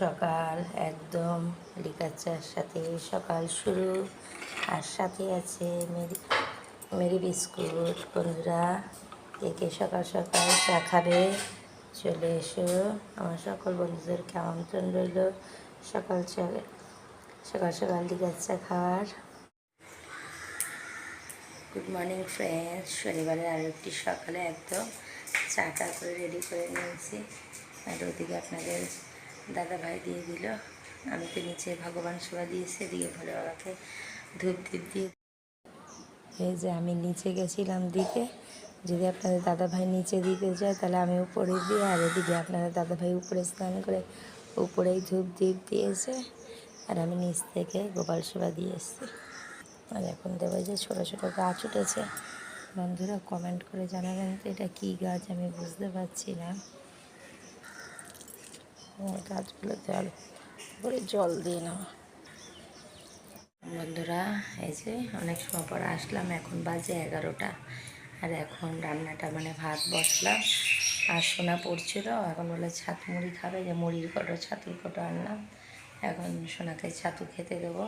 সকাল, একদম লিকার চার সাথে সকাল শুরু। আর সাথে আছে মেরি মেরি বিস্কুট। বন্ধুরা কে কে সকাল সকাল চা খাবে। চলে এসো। আমার সকল বন্ধুদেরকে আমন্ত্রণ রইল? সকাল সকাল সকাল লিকার চা খাওয়ার। গুড মর্নিং ফ্রেন্ডস শনিবারের আরও একটি সকালে একদম চা টা করে রেডি করে নিয়েছি। আর ওদিকে আপনাদের দাদা ভাই দিয়ে দিল। আমি তো নিচে ভগবান সেবা দিয়েছি এদিকে ভোলে বাবাকে ধূপ ধীপ দিয়ে এই যে আমি নিচে গেছিলাম দিতে যদি আপনাদের দাদা ভাই নিচে দিতে যায় তাহলে আমি উপরে দিই আর এদিকে আপনাদের দাদা ভাই উপরে স্নান করে উপরেই ধূপ দ্বীপ দিয়েছে, আর আমি নিচ থেকে গোপাল সেবা দিয়ে এসেছি। আর এখন দেবো যে ছোটো ছোটো গাছ উঠেছে। বন্ধুরা কমেন্ট করে জানাবেন তো এটা কী গাছ আমি বুঝতে পারছি না। গাছগুলো জল করে জল দিয়ে নাও বন্ধুরা এই যে অনেক সময় পর আসলাম এখন বাজে এগারোটা। আর এখন রান্নাটা মানে ভাত বসলাম আর সোনা পড়ছিল এখন বলে ছাত মুড়ি খাবে যে মুড়ির কটো ছাতুর কটো আনলাম। এখন সোনাকে ছাতু খেতে দেবো।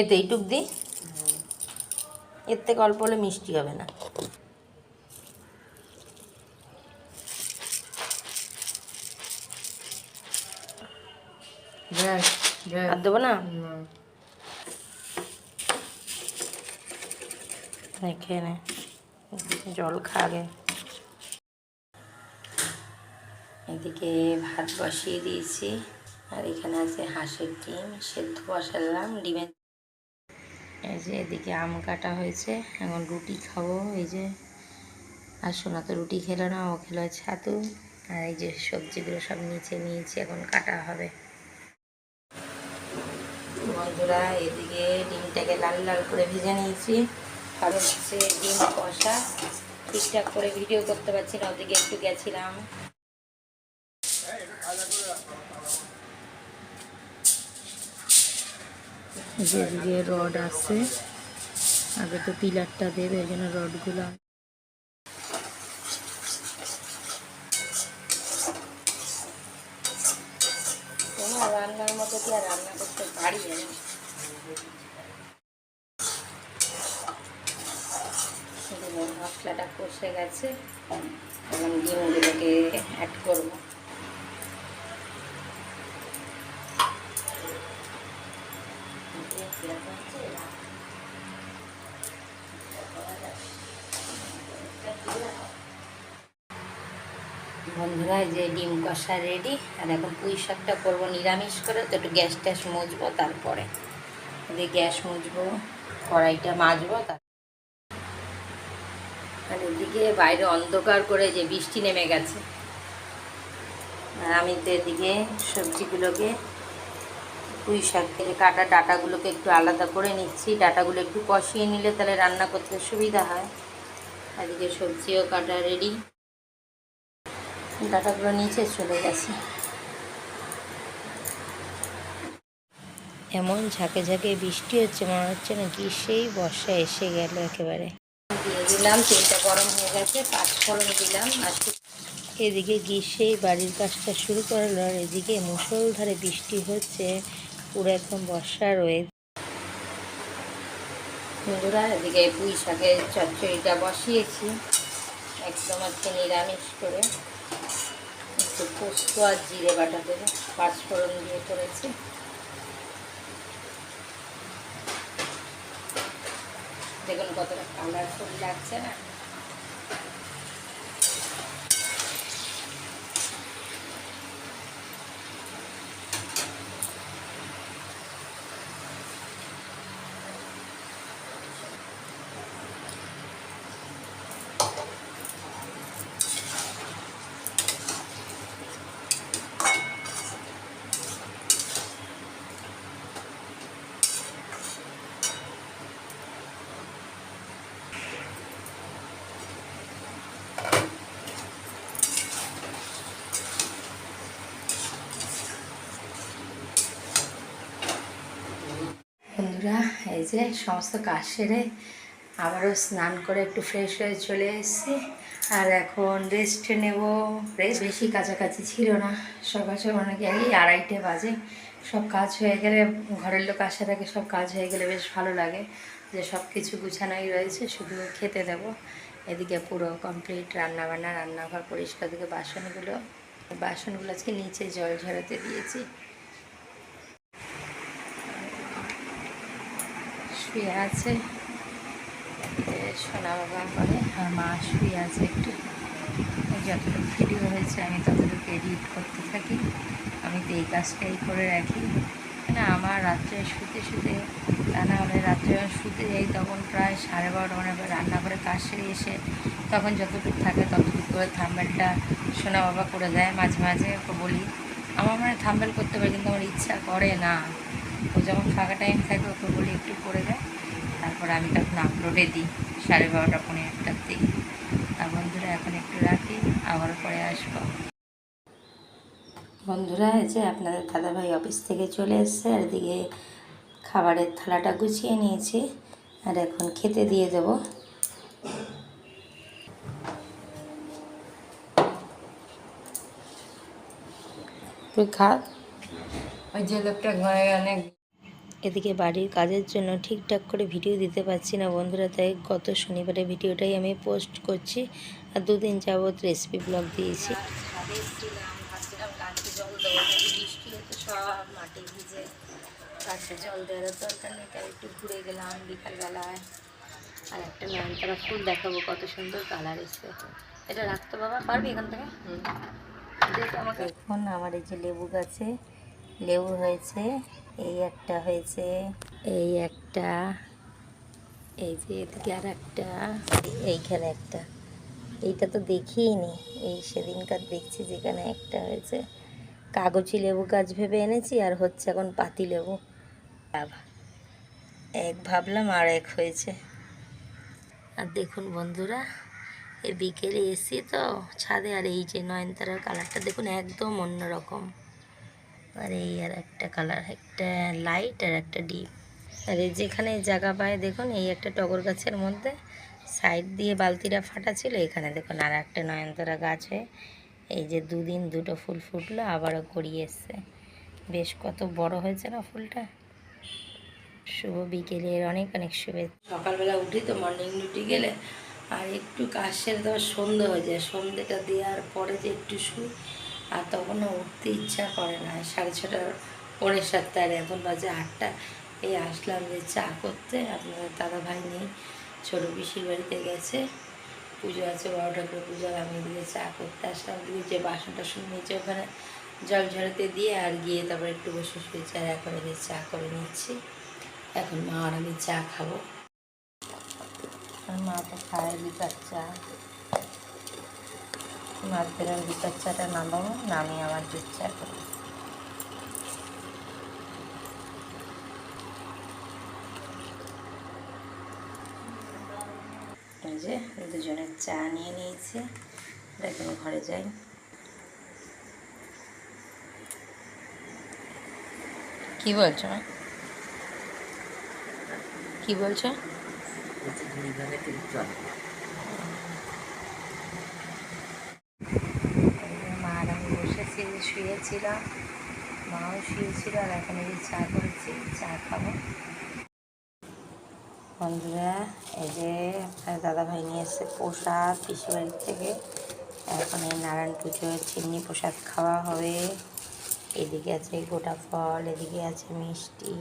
এতে এইটুক দিই? এর থেকে অল্প হলে মিষ্টি হবে না। আর দেবো না খেয়ে নে জল খা আগে এদিকে ভাত বসিয়ে দিয়েছি। আর এখানে আছে হাঁসের ডিম। সেদ্ধ বসালাম ডিমের এই যে এদিকে আম কাটা হয়েছে। এখন রুটি খাব এই যে। আর সোনা তো রুটি খেলো না ও খেলো ছাতু। আর এই যে সবজিগুলো সব নিচে নিয়েছি এখন কাটা হবে। বন্ধুরা, এদিকে ডিমটাকে লাল লাল করে ভেজে নিয়েছি। কারণ হচ্ছে ডিম কষা। ঠিকঠাক করে ভিডিও করতে পারছি না, ওদিকে একটু গেছিলাম। যেদিকে রড আছে। আগে তো পিলারটা দেবে এই জন্য রডগুলো তোমার কি আর রান্না করতে পারি আমি। মশলাটা কষে গেছে এবং ডিমগুলোকে অ্যাড করব। বন্ধুরা যে ডিম কষা রেডি আর এখন পুঁই শাকটা করব, নিরামিষ করে। তো একটু গ্যাস ট্যাস মুছবো তারপরে। গ্যাস মুছবো, কড়াইটা মাজবো তার আর এদিকে বাইরে অন্ধকার করে যে বৃষ্টি নেমে গেছে। আর আমি তো এদিকে সবজিগুলোকে, পুঁই শাক থেকে কাটা ডাটাগুলোকে একটু আলাদা করে নিচ্ছি। ডাটাগুলো একটু কষিয়ে নিলে তাহলে রান্না করতে সুবিধা হয়। এদিকে সবজিও কাটা রেডি ডাটাগুলো নিচে চলে গেছে। এমন ঝাঁকে ঝাঁকে বৃষ্টি হচ্ছে মনে হচ্ছে না কি সেই বর্ষা এসে গেল একেবারে। দিয়ে দিলাম তেলটা গরম হয়ে গেছে পাঁচ ফোড়ন দিলাম আর এদিকে গ্রীষ্মেই বাড়ির কাজটা শুরু করল আর এদিকে মুসলধারে বৃষ্টি হচ্ছে পুরো একদম বর্ষা রয়ে বন্ধুরা এদিকে পুঁই শাকের চচ্চড়িটা বসিয়েছি একদম আজকে নিরামিষ করে। পোস্ত আর জিরে বাটা দেবো। পাঁচফোড়ন দিয়ে করেছি। দেখুন কতটা কালারফুল লাগছে না। এই যে সমস্ত কাজ সেরে আবারও স্নান করে একটু ফ্রেশ হয়ে চলে এসেছি। আর এখন রেস্ট নেব। রেস্ট বেশি কাছাকাছি ছিল না। সকাল সকাল অনেক এই আড়াইটে বাজে। সব কাজ হয়ে গেলে, ঘরের লোক আসা থাকে সব কাজ হয়ে গেলে বেশ ভালো লাগে। যে সব কিছু গুছানোই রয়েছে, শুধু খেতে দেব। এদিকে পুরো কমপ্লিট রান্নাবান্না, রান্নাঘর পরিষ্কার দিকে বাসনগুলো। বাসনগুলো আজকে নিচে জল ঝরাতে দিয়েছি। শুয়ে আছে। সোনা বাবা করে, আর মা শুয়ে আছে একটু। যতটুকু ভিডিও হয়েছে, আমি ততটুকু এডিট করতে থাকি। আমি তো এই কাজটাই করে রাখি। না আমার রাত্রে শুতে শুতে, তা না হলে রাত্রে শুতে যাই তখন প্রায় সাড়ে বারোটা মানে রান্না করে কাজ সেরে এসে তখন যতটুকু থাকে ততটুকু করে থাম্বেলটা সোনা বাবা করে দেয়। মাঝে মাঝে ওকে বলি আমার মানে থাম্বেল করতে পারি, কিন্তু আমার ইচ্ছা করে না। ও যখন ফাঁকা টাইম থাকে, ওকে বলি একটু করে দেয় তারপর আমি তখন আপলোডে দিই, সাড়ে বারোটা পনেরো একটার দিই আর বন্ধুরা, এখন একটু রাখি, আবার পরে আসব। বন্ধুরা, এই যে আপনাদের দাদাভাই অফিস থেকে চলে এসছে, আর এদিকে খাবারের থালাটা গুছিয়ে নিয়েছি, আর এখন খেতে দিয়ে দেবো। তুই খা। ওই যে লোকটা ঘরে অনেক এদিকে বাড়ির কাজের জন্য ঠিকঠাক করে ভিডিও দিতে পারছি না বন্ধুরা তাই গত শনিবারের ভিডিওটাই আমি পোস্ট করছি আর দুদিন যাবৎ রেসিপি ব্লগ দিয়েছি। সব মাটি ভিজে গাছে জল দেওয়ার দরকার নেই তাই একটু ঘুরে গেলাম বিকালবেলায় আর একটা নয়নতারা ফুল দেখাবো কত সুন্দর কালার এসছে। এটা রাখতে বাবা পারবি এখান থেকে? এখন আমার এই যে লেবু গাছে লেবু হয়েছে, এই একটা হয়েছে, এই একটা, এই যে এদিকে আর একটা এইখানে একটা। এইটা তো দেখিনি, এই সেদিনকার দেখছি যেখানে একটা হয়েছে। কাগজি লেবু গাছ ভেবে এনেছি, আর হচ্ছে এখন পাতি লেবু। এক ভাবলাম আর এক হয়েছে। আর দেখুন বন্ধুরা এই বিকেলে এসি তো, ছাদে। আর এই যে নয়নতারার কালারটা দেখুন, একদম অন্যরকম। আর এই আর একটা কালার, একটা লাইট আর একটা ডিপ আর এই যেখানে জায়গা পায়, দেখুন, এই একটা টগর গাছের মধ্যে সাইড দিয়ে বালতিটা ফাটা ছিল, এখানে দেখুন আর একটা নয়নতারা গাছ হয়ে এই যে দুদিন দুটো ফুল ফুটলো, আবারও গড়িয়ে এসছে। বেশ কত বড় হয়েছে না ফুলটা? শুভ বিকেলের অনেক অনেক শুভেচ্ছা। সকালবেলা উঠি তো মর্নিং ডিউটি গেলে আর একটু কাজ সেরে তো সন্ধে হয়ে যায়। সন্ধেটা দেওয়ার পরে যে একটু শুই, আর তখন উঠতে ইচ্ছা করে না। সাড়ে ছটা পৌনে সাতটা আর এখন বাজে আটটা। এই আসলাম যে চা করতে। আপনাদের দাদা ভাই নেই। ছোটো পিসির বাড়িতে গেছে। পুজো আছে, বড় ঠাকুর পুজো আমি এদিকে চা করতে আসলাম। দিয়ে যে বাসন টাসন নিয়েছে ওখানে জল ঝরাতে দিয়ে আর গিয়ে তারপর একটু বসে শুয়েছি। আর এখন এদিকে চা করে নিচ্ছি। এখন মা আর আমি চা খাব। আর মা তো খায় বিকার চা। মাদের আমি বিকার চাটা নামাবো নামিয়ে আবার দুধ এই যে দুজনের চা নিয়ে নিয়েছি। এখন ঘরে যাই। কি বলছো? কি বলছো? মা আর আমি বসেছি শুয়েছিলাম মাও শুয়েছিল আর এখন এই চা করেছি চা খাব বন্ধুরা, এই যে দাদাভাই নিয়ে এসছে প্রসাদ পিসি বাড়ির থেকে। এখন এই নারায়ণ পুজোর চিমনি প্রসাদ খাওয়া হবে। এদিকে আছে গোটা ফল, এদিকে আছে মিষ্টি।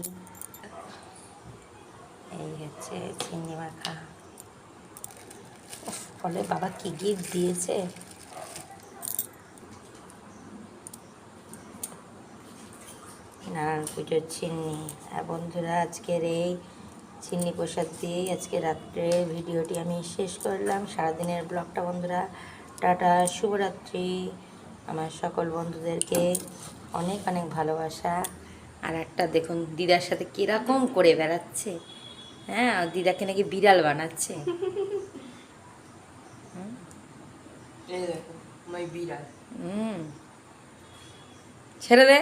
এই হচ্ছে চিনি মাখা। ফলে বাবা কি গিফট দিয়েছে? নারায়ণ পুজোর চিন্নি আর বন্ধুরা, আজকের এই চিন্নি প্রসাদ দিয়েই আজকে রাত্রে ভিডিওটি আমি শেষ করলাম। সারাদিনের ব্লগটা বন্ধুরা, টাটা, শুভরাত্রি। আমার সকল বন্ধুদেরকে অনেক অনেক ভালোবাসা। আর একটা দেখুন, দিদার সাথে কীরকম করে বেড়াচ্ছে। হ্যাঁ দিদাকে নাকি বিড়াল বানাচ্ছে। ছেড়ে দে।